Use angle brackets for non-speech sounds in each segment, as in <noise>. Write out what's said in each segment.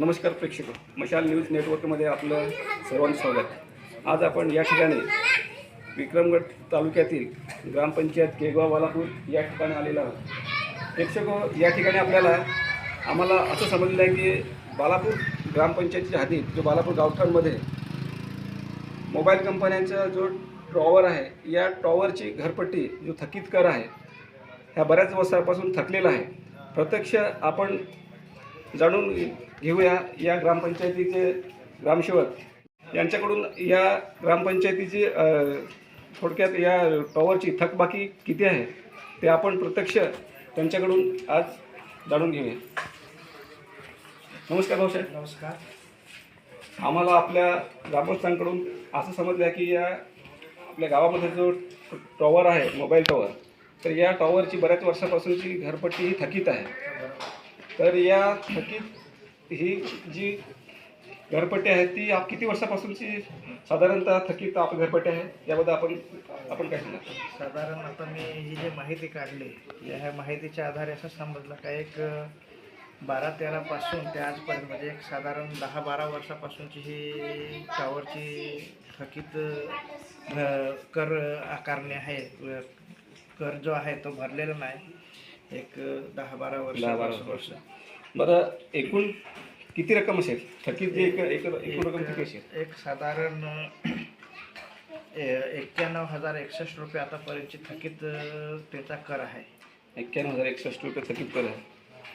नमस्कार प्रेक्षक मशाल न्यूज नेटवर्कमध्ये आपलं सर्वांचं स्वागत. आज आपण या ठिकाणी विक्रमगड तालुक्यातील ग्रामपंचायत केगाव बालापूर या ठिकाणी आलेला आहोत. प्रेक्षक या ठिकाणी आपल्याला आम्हाला असं समजलं आहे की बालापूर ग्रामपंचायतीच्या हद्दीत जो बालापूर गावठाणमध्ये मोबाईल कंपन्यांचा जो टॉवर आहे या टॉवरची घरपट्टी जो थकीत कर आहे ह्या बऱ्याच वर्षापासून थकलेला आहे. प्रत्यक्ष आपण जाणून घेऊया या ग्रामपंचायतीचे ग्रामसेवक. यांच्याकडून या ग्रामपंचायतीची थोडक्यात या टॉवरची थकबाकी किती आहे ते आपण प्रत्यक्ष त्यांच्याकडून आज जाणून घेऊया. नमस्कार भाऊसाहेब नमस्कार. आम्हाला आपल्या ग्रामस्थांकडून असं समजलं आहे की या आपल्या गावामध्ये जो टॉवर आहे मोबाईल टॉवर तर या टॉवरची बऱ्याच वर्षापासूनची घरपट्टी ही थकीत आहे. तर या थकीत ही जी घरपट्टी आहे ती आप किती वर्षापासूनची साधारणतः थकीत आप घरपट्टी आहे? याबद्दल आपण आपण काय सांगा साधारण आता मी ही जी माहिती काढली या ह्या माहितीच्या आधारे असं समजलं का एक बारा तेरापासून ते आजपर्यंत म्हणजे एक साधारण दहा बारा वर्षापासूनची ही टावरची थकीत कर आकारणी आहे. कर जो आहे तो भरलेला नाही. एक दहा बारा वर्ष दहा बारा वर्ष. बरं एकूण किती रक्कम असेल थकीत जी एक एक एकूण रक्कम किती असेल एक साधारण एक्क्याण्णव हजार एकसष्ट रुपये आतापर्यंतची थकीत अ, त्याचा कर आहे. एक्क्याण्णव हजार एकसष्ट रुपये थकीत कर आहे.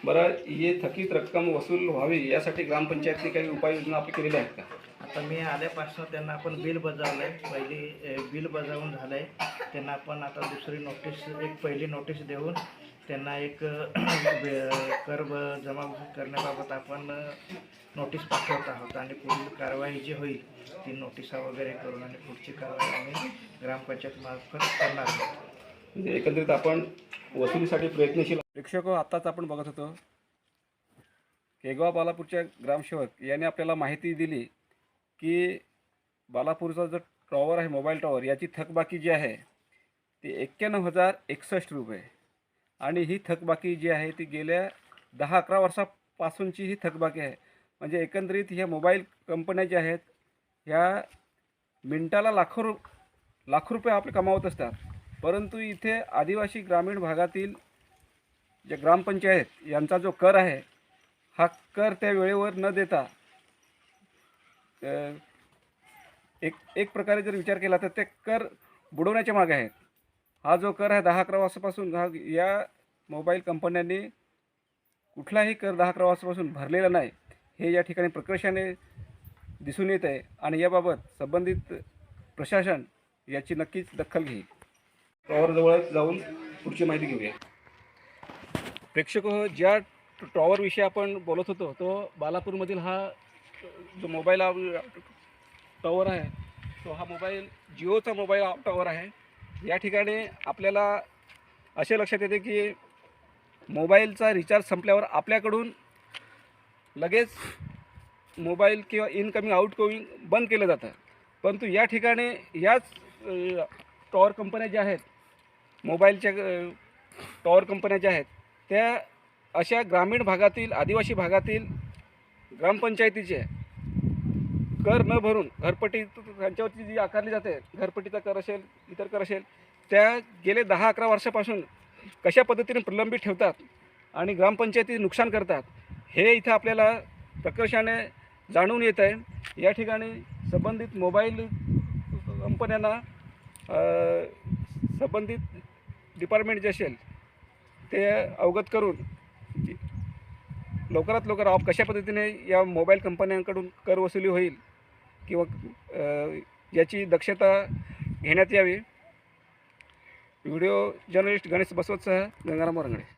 बरं ही थकीत रक्कम वसूल व्हावी यासाठी ग्रामपंचायतने काही उपाययोजना आपली केलेल्या आहेत का? आता मी आल्यापासून त्यांना आपण बिल बजावलं आहे पहिली अ, बिल बजावून झालं आहे त्यांना आपण आता दुसरी नोटीस एक पहिली नोटीस देऊन त्यांना एक <clears throat> कर जमा करण्याबाबत आपण नोटीस पाठवत आहोत आणि पुढील कारवाई जी होईल ती नोटिसा वगैरे करून आणि पुढची कारवाई आम्ही ग्रामपंचायत मार्फत करणार आहोत. म्हणजे एकंदरीत आपण वसुलीसाठी प्रयत्नशील प्रेक्षक आत्ताच आपण बघत होतो. केगाव बालापूरच्या ग्रामसेवक यांनी आपल्याला माहिती दिली की बालापूरचा जो टॉवर आहे मोबाईल टॉवर याची थकबाकी जी आहे ती एक्क्याण्णव हजार एकसष्ट रुपये. आणि ही थकबाकी जी आहे ती गेल्या दहा अकरा वर्षापासूनची ही थकबाकी आहे. म्हणजे एकंदरीत ह्या मोबाईल कंपन्या ज्या आहेत ह्या मिनटाला लाखो रु लाखो रुपये आपले कमावत असतात. परंतु इथे आदिवासी ग्रामीण भागातील जे ग्रामपंचायत यांचा जो कर आहे हा कर त्या वेळेवर न देता एक एक प्रकारे जर विचार केला तर ते कर बुडवण्याच्या मागे आहेत. हा जो कर आहे दहा अकरा वर्षापासून हा या मोबाईल कंपन्यांनी कुठलाही कर दहा अकरा वर्षापासून भरलेला नाही हे या ठिकाणी प्रकर्षाने दिसून येत आहे आणि याबाबत संबंधित प्रशासन याची नक्कीच दखल घेईल. टॉवरजवळ जाऊन पुढची माहिती घेऊया. प्रेक्षक हो, ज्या टॉवरविषयी आपण बोलत होतो तो बालापूरमधील हा जो मोबाईल टॉवर आहे तो हा मोबाईल जिओचा मोबाईल टॉवर आहे. या ठिकाणी आपल्याला असे लक्षात येते की मोबाईलचा रिचार्ज संपल्यावर आपल्याकडून लगेच मोबाईल किंवा इनकमिंग आउटगोईंग बंद केलं जातं. परंतु या ठिकाणी याच टॉवर कंपन्या ज्या आहेत मोबाईलच्या टॉवर कंपन्या ज्या आहेत त्या अशा ग्रामीण भागातील आदिवासी भागातील ग्रामपंचायतीचे कर न भरून घरपट्टी त्यांच्यावरची जी आकारली जाते घरपट्टीचा कर असेल इतर कर असेल त्या गेले दहा अकरा वर्षापासून कशा पद्धतीने प्रलंबित ठेवतात आणि ग्रामपंचायती नुकसान करतात हे इथं आपल्याला प्रकर्षाने जाणून येत आहे. या ठिकाणी संबंधित मोबाईल कंपन्यांना संबंधित डिपार्टमेंट जे असेल ते अवगत करून लवकरात लवकर आप कशा पद्धतीने या मोबाईल कंपन्यांकडून कर वसुली होईल किंवा याची दक्षता घेण्यात यावी. व्हिडिओ जर्नलिस्ट गणेश बसवतसह गंगाराम वरंगडे.